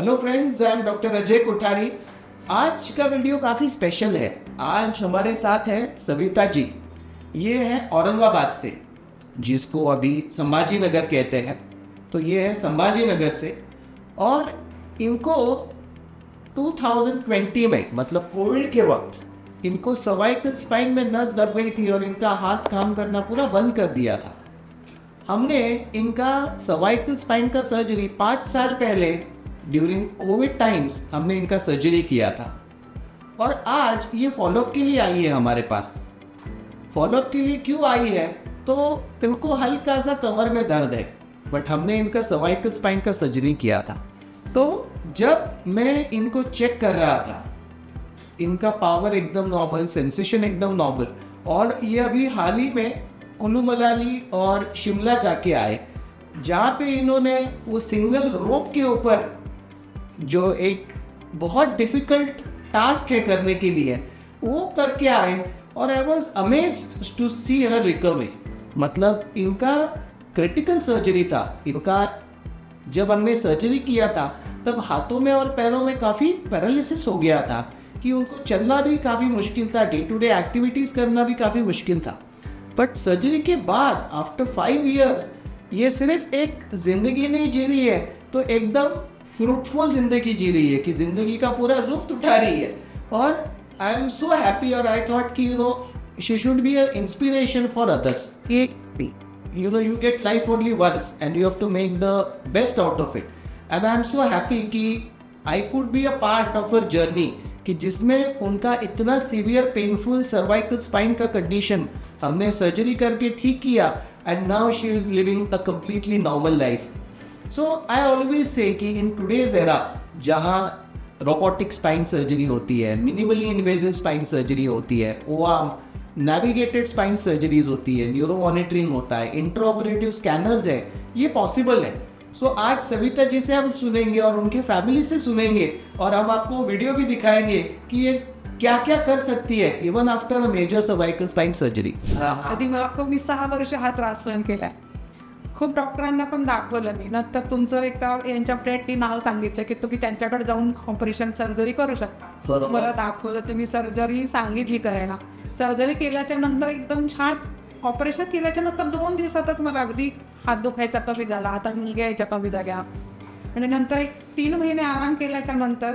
Hello friends I am doctor Ajay Kothari आज का video काफ़ी स्पेशल है। आज हमारे साथ है सविता जी। ये है औरंगाबाद से, जिसको अभी संभाजी नगर कहते हैं। तो ये है संभाजी नगर से। और इनको 2020 में मतलब कोविड के वक्त, इनको सर्वाइकल स्पाइन में नस दब गई थी और इनका हाथ काम करना पूरा बंद कर दिया था। हमने इनका सर्वाइकल स्पाइन का सर्जरी पाँच साल पहले ड्यूरिंग कोविड टाइम्स हमने इनका सर्जरी किया था। और आज ये फॉलोअप के लिए आई है हमारे पास। फॉलोअप के लिए क्यों आई है? तो इनको हल्का सा कमर में दर्द है बट हमने इनका सर्वाइकल स्पाइन का सर्जरी किया था। तो जब मैं इनको चेक कर रहा था, इनका पावर एकदम नॉर्मल सेंसेशन एकदम नॉर्मल और ये अभी हाल ही में कुल्लू मनाली और शिमला जाके आए, जहाँ पे इन्होंने वो सिंगल रोप के ऊपर जो एक बहुत डिफ़िकल्ट टास्क है करने के लिए, वो करके आए और I was amaze to see her recovery मतलब इनका क्रिटिकल सर्जरी था। इनका जब हमने सर्जरी किया था, तब हाथों में और पैरों में काफ़ी पैरालिसिस हो गया था कि उनको चलना भी काफ़ी मुश्किल था डे टू डे एक्टिविटीज़ करना भी काफ़ी मुश्किल था। बट सर्जरी के बाद आफ्टर फाइव ईयर्स ये सिर्फ़ एक ज़िंदगी नहीं जी रही है तो एकदम फ्रूटफुल ज़िंदगी जी रही है कि ज़िंदगी का पूरा लुफ्त उठा रही है। और आई एम सो हैप्पी और आई थॉट कि you know she should be a inspiration for others कि you know, you get life only once and you have to make the best out of it. And i am so happy कि I could be a part of her journey, कि जिसमें उनका इतना severe painful cervical spine का condition हमने surgery करके ठीक किया and now she is living a completely normal life so I always say in today's era जहाँ रोबोटिक स्पाइन सर्जरी होती है मिनिमली इन्वेजिव स्पाइन सर्जरी होती है ओआम नेविगेटेड स्पाइन सर्जरीज होती है न्यूरो मॉनिटरिंग होता है इंट्रोपरेटिव स्कैनर्स है ये पॉसिबल है। सो so, आज सविता जी से हम सुनेंगे और उनके फैमिली से सुनेंगे और हम आपको वीडियो भी दिखाएँगे कि ये क्या क्या कर सकती है even after a major cervical spine surgery आधी मला खूप मी सहा वर्ष हा त्रास सहन केलाय खूप डॉक्टरांना पण दाखवलं मी. नंतर तुमचं एकदा यांच्या फ्रेंडनी नाव सांगितलं की तुम्ही त्यांच्याकडे जाऊन ऑपरेशन सर्जरी करू शकता. मला दाखवलं तुम्ही सर्जरी सांगितली करायला. सर्जरी केल्याच्यानंतर एकदम छान ऑपरेशन केल्याच्यानंतर दोन दिवसातच मला अगदी हात दुखायचा कमी झाला हातात मुलगा यायच्या कमी झाल्या आणि नंतर एक तीन महिने आराम केल्याच्यानंतर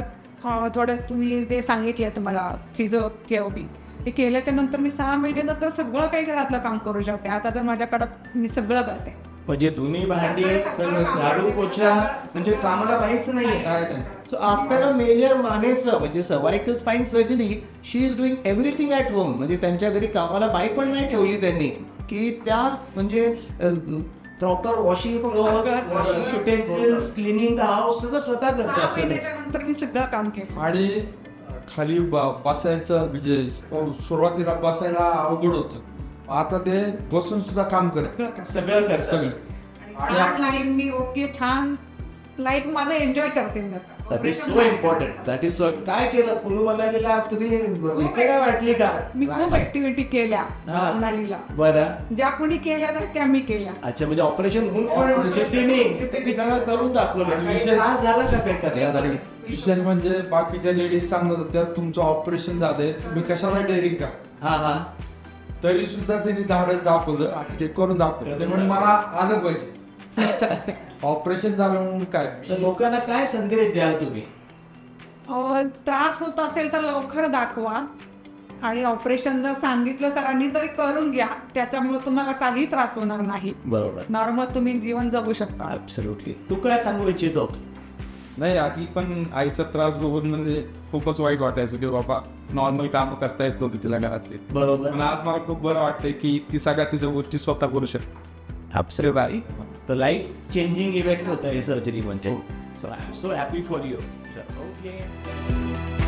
थोडं तुम्ही ते सांगितले तुम्हाला फिजिओथेरपी ते केल्याच्यानंतर मी सहा महिन्यानंतर सगळं काही घरातलं काम करू शकते. आता तर माझ्याकडं मी सगळं करते. म्हणजे दोन्ही भांडी झाडू पोछा म्हणजे कामाला काहीच नाही. सो आफ्टर अ मेजर मानेचं म्हणजे cervical spine surgery she is doing everything at home म्हणजे त्यांच्या घरी कामाला बाई पण नाही ठेवली त्यांनी. की त्या म्हणजे proper washing utensils cleaning the house सगळं स्वतः करते असं मी सगळं काम केलं. आणि खाली ब- बसायचं म्हणजे सुरुवातीला बसायला अवघड होतं. आता ते बसून सुद्धा काम करत सगळं. सगळं. छान लाईफ मी ओके छान लाईफ माझं एन्जॉय करते मी आता. That is so important that is so काय केलं? कुलू मनालीला तुम्ही इथे काय वाटली का? मी खूप ऍक्टिव्हिटी केल्या हा. मनालीला. बरं. ज्या कोणी केल्या ना त्या मी केल्या. अच्छा म्हणजे ऑपरेशन होऊन पण शेतीने ते सगळं करून दाखवलं. विशेष- झालं का विशेष म्हणजे बाकीच्या लेडीज सांगत होत्या तुमचं ऑपरेशन झालंय. तुम्ही कशाला डेअरिंग का हा हा. तरी सुद्धा त्यांनी धाडस दाखवलं आणि ते करून दाखवलं. ते म्हणजे मला आलं पाहिजे. ऑपरेशन झालं म्हणून काय? तर लोकांना काय संदेश द्याल तुम्ही? अं, त्रास होत असेल तर लवकर दाखवा. आणि ऑपरेशन जर सांगितलं सरांनी तरी करून घ्या. त्याच्यामुळे तुम्हाला काही त्रास होणार नाही. बरोबर. नॉर्मल तुम्ही जीवन जगू शकता. ऍब्सोल्युटली तू काय सांगू इच्छितो? नाही आधी पण आईचा त्रास बघून म्हणजे खूपच वाईट वाटायचं की बाबा नॉर्मल काम करता येत नव्हती तिला घरातली. बरोबर. पण आज मला खूप बरं वाटतंय की ती सगळ्या तिच्या गोष्टी स्वतः करू शकते. तर लाईफ चेंजिंग इव्हेंट होतं हे सर्जरी म्हणजे so I am so happy for you okay